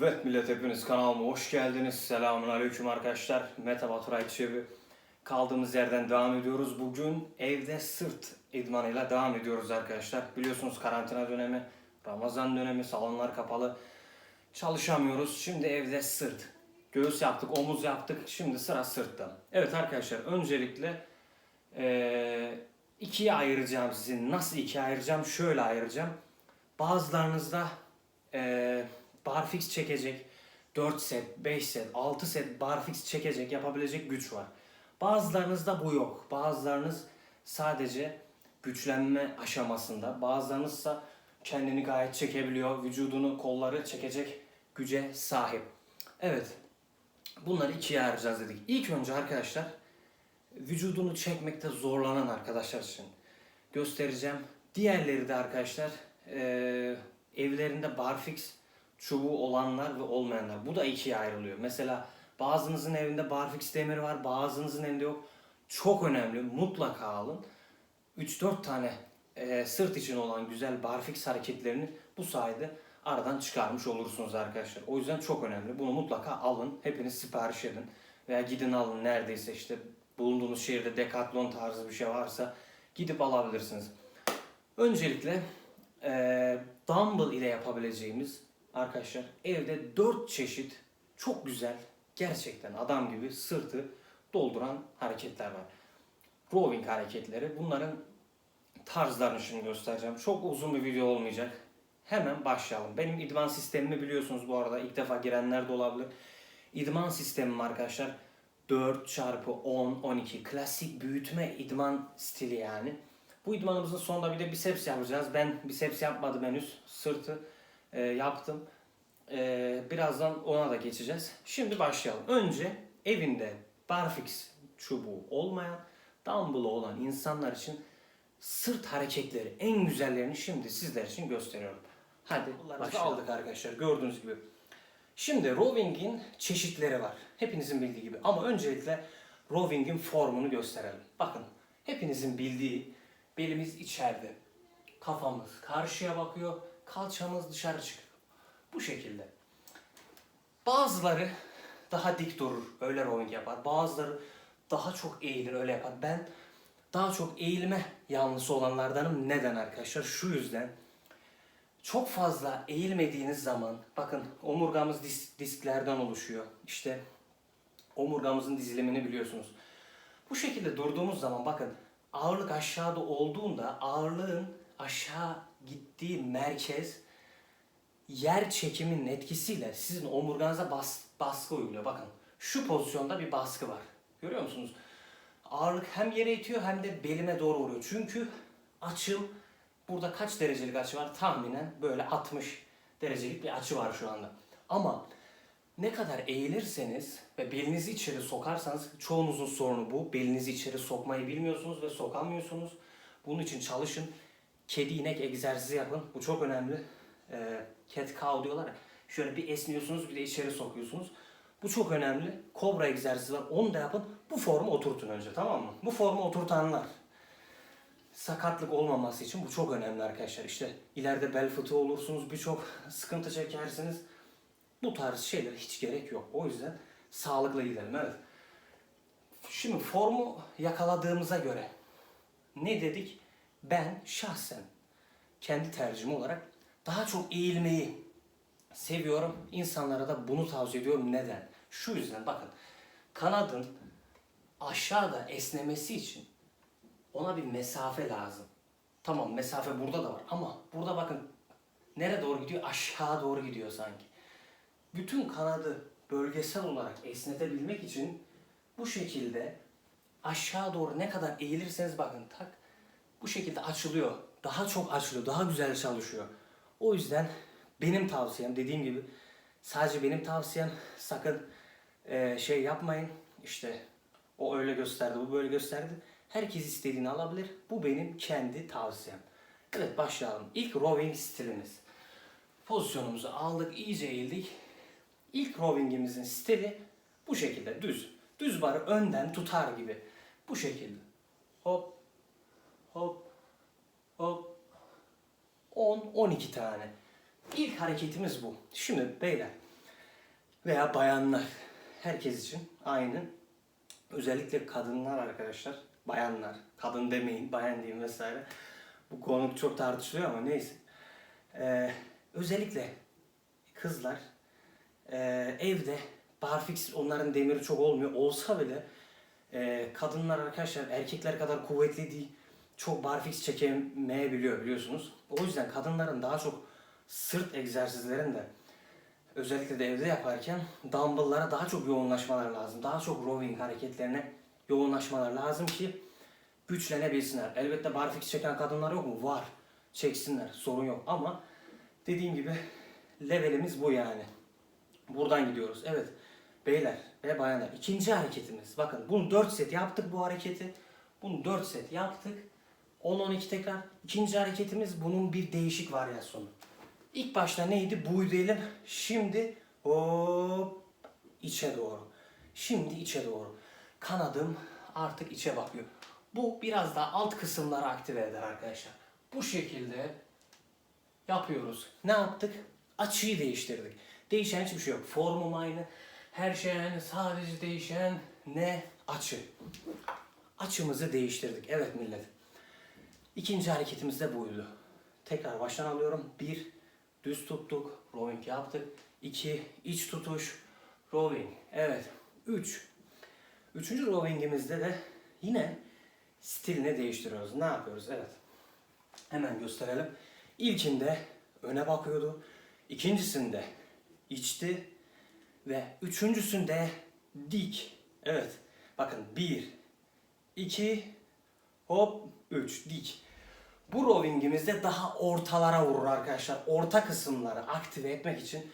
Evet millet hepiniz kanalıma hoş geldiniz. Selamun aleyküm arkadaşlar. Meta Baturay Çevi. Kaldığımız yerden devam ediyoruz. Bugün evde sırt idmanıyla devam ediyoruz arkadaşlar. Biliyorsunuz karantina dönemi, Ramazan dönemi, salonlar kapalı. Çalışamıyoruz. Şimdi evde sırt. Göğüs yaptık, omuz yaptık. Şimdi sıra sırtta. Evet arkadaşlar öncelikle ikiye ayıracağım sizi. Nasıl ikiye ayıracağım? Şöyle ayıracağım. Bazılarınızda eee barfix çekecek 4 set, 5 set, 6 set barfix çekecek, yapabilecek güç var. Bazılarınızda bu yok. Bazılarınız sadece güçlenme aşamasında. Bazılarınızsa kendini gayet çekebiliyor. Vücudunu, kolları çekecek güce sahip. Evet. Bunları ikiye ayıracağız dedik. İlk önce arkadaşlar vücudunu çekmekte zorlanan arkadaşlar için göstereceğim. Diğerleri de arkadaşlar eee, evlerinde barfix çubuğu olanlar ve olmayanlar. Bu da ikiye ayrılıyor. Mesela bazınızın evinde barfix demiri var, bazınızın evinde yok. Çok önemli. Mutlaka alın. 3-4 tane eee, sırt için olan güzel barfix hareketlerini bu sayede aradan çıkarmış olursunuz arkadaşlar. O yüzden çok önemli. Bunu mutlaka alın. Hepiniz sipariş edin. Veya gidin alın neredeyse işte bulunduğunuz şehirde Decathlon tarzı bir şey varsa gidip alabilirsiniz. Öncelikle eee dumbbell ile yapabileceğimiz arkadaşlar evde 4 çeşit çok güzel gerçekten adam gibi sırtı dolduran hareketler var. Rowing hareketleri. Bunların tarzlarını şimdi göstereceğim. Çok uzun bir video olmayacak. Hemen başlayalım. Benim idman sistemimi biliyorsunuz bu arada. ilk defa girenler de olabilir. İdman sistemim arkadaşlar 4 çarpı 10, 12 klasik büyütme idman stili yani. Bu idmanımızın sonunda bir de biceps yapacağız. Ben biceps yapmadım henüz. Sırtı e, yaptım. E, birazdan ona da geçeceğiz. Şimdi başlayalım. Önce evinde barfix çubuğu olmayan, dumbbell'ı olan insanlar için sırt hareketleri en güzellerini şimdi sizler için gösteriyorum. Hadi başlayalım. aldık arkadaşlar gördüğünüz gibi. Şimdi rowing'in çeşitleri var. Hepinizin bildiği gibi. Ama öncelikle rowing'in formunu gösterelim. Bakın hepinizin bildiği belimiz içeride. Kafamız karşıya bakıyor. Kalçamız dışarı çıkıyor. Bu şekilde. Bazıları daha dik durur. Öyle rowing yapar. Bazıları daha çok eğilir öyle yapar. Ben daha çok eğilme yanlısı olanlardanım. Neden arkadaşlar? Şu yüzden çok fazla eğilmediğiniz zaman bakın omurgamız dis- disklerden oluşuyor. İşte omurgamızın dizilimini biliyorsunuz. Bu şekilde durduğumuz zaman bakın ağırlık aşağıda olduğunda ağırlığın aşağı gittiği merkez yer çekiminin etkisiyle sizin omurganıza bas, baskı uyguluyor. Bakın şu pozisyonda bir baskı var. Görüyor musunuz? Ağırlık hem yere itiyor hem de belime doğru vuruyor. Çünkü açım burada kaç derecelik açı var? Tahminen böyle 60 derecelik bir açı var şu anda. Ama ne kadar eğilirseniz ve belinizi içeri sokarsanız çoğunuzun sorunu bu. Belinizi içeri sokmayı bilmiyorsunuz ve sokamıyorsunuz. Bunun için çalışın. Kedi inek egzersizi yapın. Bu çok önemli. Ee, cat cow diyorlar ya. Şöyle bir esniyorsunuz bir de içeri sokuyorsunuz. Bu çok önemli. Kobra egzersizi var. Onu da yapın. Bu formu oturtun önce tamam mı? Bu formu oturtanlar sakatlık olmaması için bu çok önemli arkadaşlar. İşte ileride bel fıtığı olursunuz, birçok sıkıntı çekersiniz. Bu tarz şeyler hiç gerek yok. O yüzden sağlıklı gidelim. Evet. Şimdi formu yakaladığımıza göre ne dedik? Ben şahsen kendi tercihim olarak daha çok eğilmeyi seviyorum. İnsanlara da bunu tavsiye ediyorum. Neden? Şu yüzden bakın kanadın aşağıda esnemesi için ona bir mesafe lazım. Tamam mesafe burada da var ama burada bakın nereye doğru gidiyor? Aşağı doğru gidiyor sanki. Bütün kanadı bölgesel olarak esnetebilmek için bu şekilde aşağı doğru ne kadar eğilirseniz bakın tak bu şekilde açılıyor. Daha çok açılıyor. Daha güzel çalışıyor. O yüzden benim tavsiyem dediğim gibi sadece benim tavsiyem sakın eee, şey yapmayın. İşte o öyle gösterdi, bu böyle gösterdi. Herkes istediğini alabilir. Bu benim kendi tavsiyem. Evet başlayalım. İlk rowing stilimiz. Pozisyonumuzu aldık, iyice eğildik. İlk rowingimizin stili bu şekilde düz. Düz barı önden tutar gibi. Bu şekilde. Hop, hop, hop. 10, 12 tane. İlk hareketimiz bu. Şimdi beyler veya bayanlar. Herkes için aynı. Özellikle kadınlar arkadaşlar. Bayanlar. Kadın demeyin, bayan deyin vesaire. Bu konu çok tartışılıyor ama neyse. Ee, özellikle kızlar ee, evde barfix onların demiri çok olmuyor. Olsa bile ee, kadınlar arkadaşlar erkekler kadar kuvvetli değil. Çok barfix çekemeyebiliyor biliyorsunuz. O yüzden kadınların daha çok sırt egzersizlerinde özellikle de evde yaparken dumbbell'lara daha çok yoğunlaşmalar lazım. Daha çok rowing hareketlerine yoğunlaşmalar lazım ki güçlenebilsinler. Elbette barfix çeken kadınlar yok mu? Var. Çeksinler. Sorun yok. Ama dediğim gibi levelimiz bu yani. Buradan gidiyoruz. Evet. Beyler ve bayanlar. ikinci hareketimiz. Bakın bunu 4 set yaptık bu hareketi. Bunu 4 set yaptık. 10-12 tekrar. İkinci hareketimiz bunun bir değişik varyasyonu. İlk başta neydi? Buydu elim. Şimdi hop içe doğru. Şimdi içe doğru. Kanadım artık içe bakıyor. Bu biraz daha alt kısımları aktive eder arkadaşlar. Bu şekilde yapıyoruz. Ne yaptık? Açıyı değiştirdik. Değişen hiçbir şey yok. Formum aynı. Her şey aynı. Sadece değişen ne? Açı. Açımızı değiştirdik. Evet millet. İkinci hareketimiz de buydu. Tekrar baştan alıyorum. Bir, düz tuttuk. Rowing yaptık. İki, iç tutuş. Rowing. Evet. Üç. Üçüncü rowingimizde de yine stilini değiştiriyoruz. Ne yapıyoruz? Evet. Hemen gösterelim. İlkinde öne bakıyordu. İkincisinde içti. Ve üçüncüsünde dik. Evet. Bakın bir, iki, hop, üç, dik. Bu rowingimizde daha ortalara vurur arkadaşlar. Orta kısımları aktive etmek için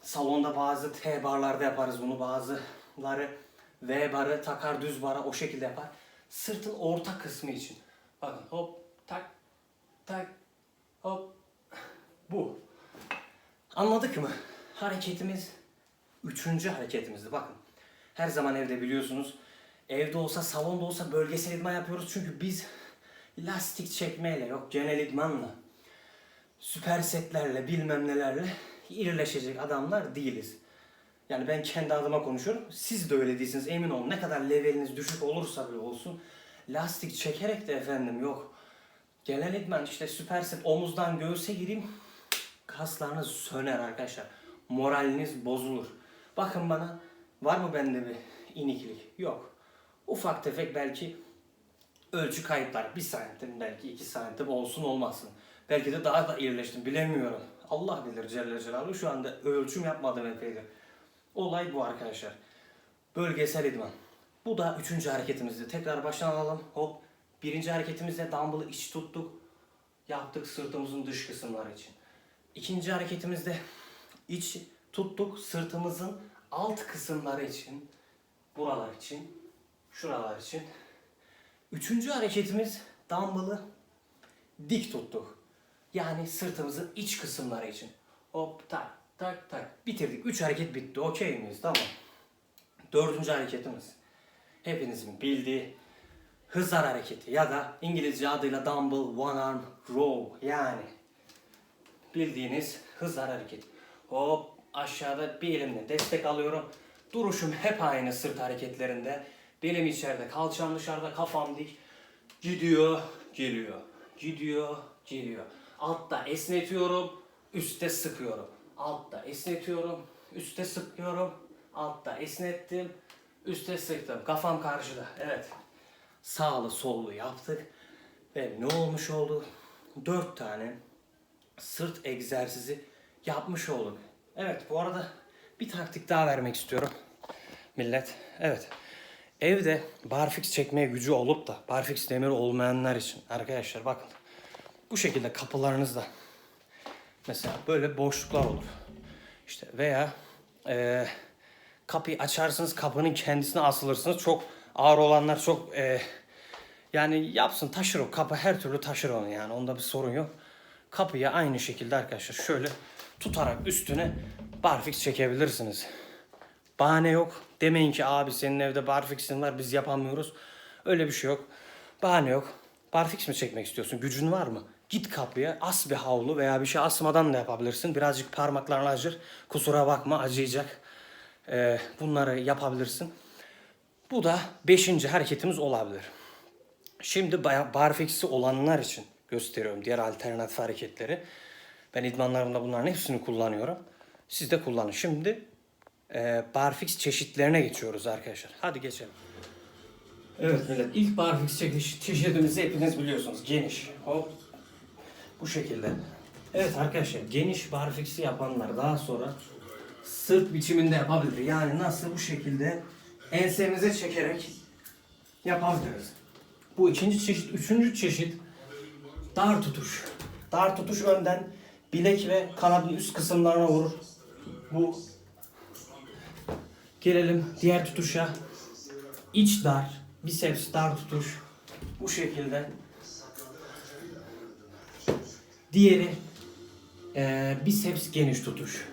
salonda bazı T barlarda yaparız bunu. Bazıları V barı takar düz bara o şekilde yapar. Sırtın orta kısmı için. Bakın hop tak tak hop bu. Anladık mı? Hareketimiz üçüncü hareketimizdi. Bakın her zaman evde biliyorsunuz. Evde olsa salonda olsa bölgesel idman yapıyoruz. Çünkü biz lastik çekmeyle yok genel idmanla süper setlerle bilmem nelerle irileşecek adamlar değiliz. Yani ben kendi adıma konuşuyorum. Siz de öyle değilsiniz emin olun. Ne kadar leveliniz düşük olursa bile olsun. Lastik çekerek de efendim yok. Genel idman işte süper set omuzdan göğüse gireyim. Kaslarınız söner arkadaşlar. Moraliniz bozulur. Bakın bana var mı bende bir iniklik? Yok. Ufak tefek belki ölçü kayıplar. Bir santim belki iki santim olsun olmasın. Belki de daha da irileştim bilemiyorum. Allah bilir Celle Celaluhu. Şu anda ölçüm yapmadım epeydir. Olay bu arkadaşlar. Bölgesel idman. Bu da üçüncü hareketimizdi. Tekrar baştan alalım. Hop. Birinci hareketimizde dumbbell'ı iç tuttuk. Yaptık sırtımızın dış kısımları için. İkinci hareketimizde iç tuttuk sırtımızın alt kısımları için. Buralar için. Şuralar için. Üçüncü hareketimiz dumbbell'ı dik tuttuk. Yani sırtımızın iç kısımları için. Hop tak tak tak. Bitirdik. Üç hareket bitti. Okey miyiz? Tamam. Dördüncü hareketimiz. Hepinizin bildiği hızlar hareketi ya da İngilizce adıyla dumbbell one arm row yani bildiğiniz hızlar hareketi. Hop aşağıda bir elimle destek alıyorum. Duruşum hep aynı sırt hareketlerinde. Belim içeride, kalçam dışarıda, kafam dik. Gidiyor, geliyor. Gidiyor, geliyor. Altta esnetiyorum, üstte sıkıyorum. Altta esnetiyorum, üstte sıkıyorum. Altta esnettim, üstte sıktım. Kafam karşıda. Evet. Sağlı sollu yaptık. Ve ne olmuş oldu? Dört tane sırt egzersizi yapmış olduk. Evet bu arada bir taktik daha vermek istiyorum. Millet. Evet. Evde barfix çekmeye gücü olup da barfix demiri olmayanlar için arkadaşlar bakın. Bu şekilde kapılarınızda mesela böyle boşluklar olur. İşte veya eee kapıyı açarsınız kapının kendisine asılırsınız. Çok ağır olanlar çok eee, yani yapsın taşır o kapı her türlü taşır onu yani onda bir sorun yok. Kapıya aynı şekilde arkadaşlar şöyle tutarak üstüne barfix çekebilirsiniz. Bahane yok. Demeyin ki abi senin evde barfix'in var biz yapamıyoruz. Öyle bir şey yok. Bahane yok. Barfix mi çekmek istiyorsun? Gücün var mı? Git kapıya as bir havlu veya bir şey asmadan da yapabilirsin. Birazcık parmakların acır. Kusura bakma acıyacak. Ee, bunları yapabilirsin. Bu da beşinci hareketimiz olabilir. Şimdi barfix'i olanlar için gösteriyorum diğer alternatif hareketleri. Ben idmanlarımda bunların hepsini kullanıyorum. Siz de kullanın. Şimdi e, barfix çeşitlerine geçiyoruz arkadaşlar. Hadi geçelim. Evet millet ilk barfix çeşit, çeşidimizi hepiniz biliyorsunuz. Geniş. Hop. Bu şekilde. Evet arkadaşlar geniş barfix'i yapanlar daha sonra sırt biçiminde yapabilir. Yani nasıl bu şekilde ensemize çekerek yapabiliriz. Bu ikinci çeşit. Üçüncü çeşit dar tutuş. Dar tutuş önden bilek ve kanadın üst kısımlarına vurur. Bu gelelim diğer tutuşa. İç dar, biceps dar tutuş. Bu şekilde. Diğeri eee biceps geniş tutuş.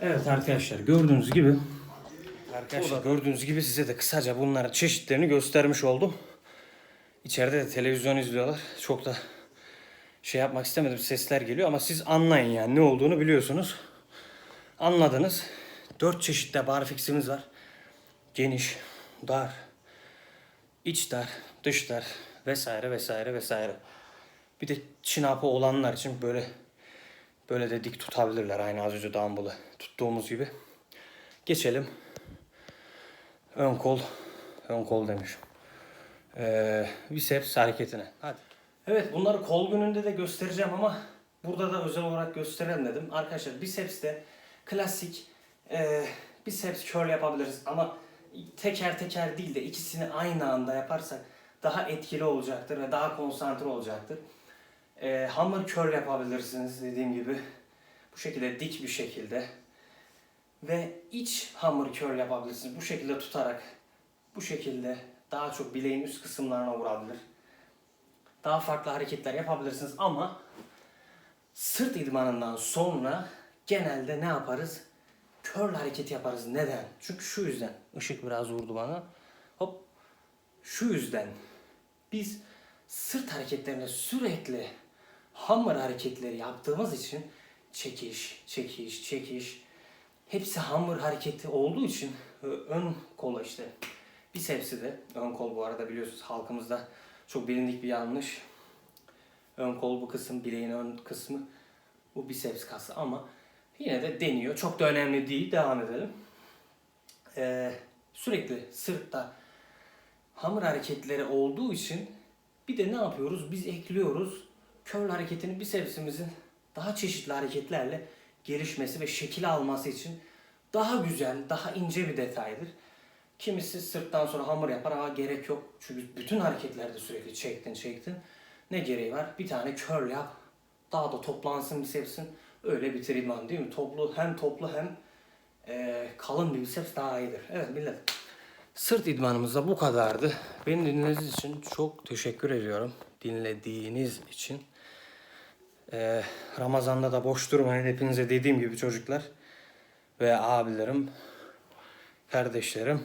Evet arkadaşlar gördüğünüz gibi Arkadaşlar gördüğünüz gibi size de kısaca bunların çeşitlerini göstermiş oldum. İçeride de televizyon izliyorlar. Çok da şey yapmak istemedim sesler geliyor ama siz anlayın yani ne olduğunu biliyorsunuz. Anladınız. Dört çeşitte barfix'imiz var. Geniş, dar, iç dar, dış dar vesaire vesaire vesaire. Bir de çinapı olanlar için böyle böyle de dik tutabilirler aynı az önce dumbbell'ı tuttuğumuz gibi. Geçelim ön kol, ön kol demişim. Ee, biceps hareketine. Hadi. Evet bunları kol gününde de göstereceğim ama burada da özel olarak gösterelim dedim. Arkadaşlar bicepste klasik e, biceps curl yapabiliriz ama teker teker değil de ikisini aynı anda yaparsak daha etkili olacaktır ve daha konsantre olacaktır. E, hammer curl yapabilirsiniz dediğim gibi. Bu şekilde dik bir şekilde ve iç hamur curl yapabilirsiniz. Bu şekilde tutarak bu şekilde daha çok bileğin üst kısımlarına vurabilir. Daha farklı hareketler yapabilirsiniz ama sırt idmanından sonra genelde ne yaparız? Curl hareketi yaparız. Neden? Çünkü şu yüzden. Işık biraz vurdu bana. Hop. Şu yüzden. Biz sırt hareketlerinde sürekli hammer hareketleri yaptığımız için çekiş, çekiş, çekiş, hepsi hamur hareketi olduğu için ön kola işte bicepsi de ön kol bu arada biliyorsunuz halkımızda çok bilindik bir yanlış. Ön kol bu kısım bileğin ön kısmı bu biceps kası ama yine de deniyor. Çok da önemli değil. Devam edelim. Ee, sürekli sırtta hamur hareketleri olduğu için bir de ne yapıyoruz? Biz ekliyoruz. Curl hareketini bicepsimizin daha çeşitli hareketlerle gelişmesi ve şekil alması için daha güzel, daha ince bir detaydır. Kimisi sırttan sonra hamur yapar ama gerek yok. Çünkü bütün hareketlerde sürekli çektin çektin. Ne gereği var? Bir tane curl yap. Daha da toplansın bicepsin. Öyle bitir idman değil mi? Toplu hem toplu hem e, kalın bir biceps daha iyidir. Evet millet. Sırt idmanımız da bu kadardı. Beni dinlediğiniz için çok teşekkür ediyorum. Dinlediğiniz için. Ee, Ramazan'da da boş durmayın hepinize dediğim gibi çocuklar ve abilerim, kardeşlerim.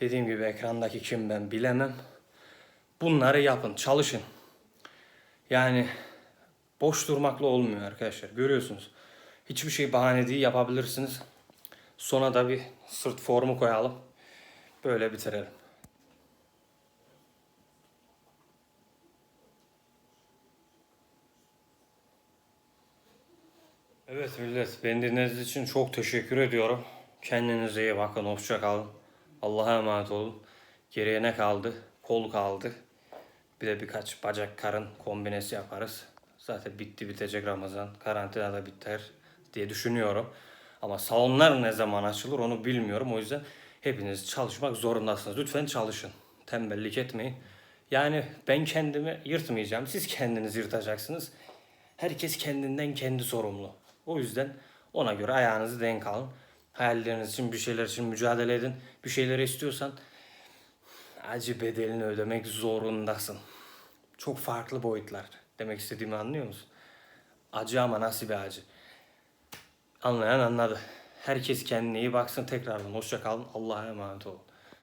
Dediğim gibi ekrandaki kim ben bilemem. Bunları yapın, çalışın. Yani boş durmakla olmuyor arkadaşlar. Görüyorsunuz. Hiçbir şey bahane değil yapabilirsiniz. Sona da bir sırt formu koyalım. Böyle bitirelim. Evet millet, beni dinlediğiniz için çok teşekkür ediyorum. Kendinize iyi bakın, hoşça kalın. Allah'a emanet olun. Geriye ne kaldı? Kol kaldı. Bir de birkaç bacak karın kombinesi yaparız. Zaten bitti bitecek Ramazan. Karantina da biter diye düşünüyorum. Ama salonlar ne zaman açılır onu bilmiyorum. O yüzden hepiniz çalışmak zorundasınız. Lütfen çalışın. Tembellik etmeyin. Yani ben kendimi yırtmayacağım. Siz kendiniz yırtacaksınız. Herkes kendinden kendi sorumlu. O yüzden ona göre ayağınızı denk alın. Hayalleriniz için bir şeyler için mücadele edin. Bir şeyler istiyorsan acı bedelini ödemek zorundasın. Çok farklı boyutlar. Demek istediğimi anlıyor musun? Acı ama nasıl bir acı? Anlayan anladı. Herkes kendine iyi baksın tekrardan. Hoşça kalın. Allah'a emanet olun.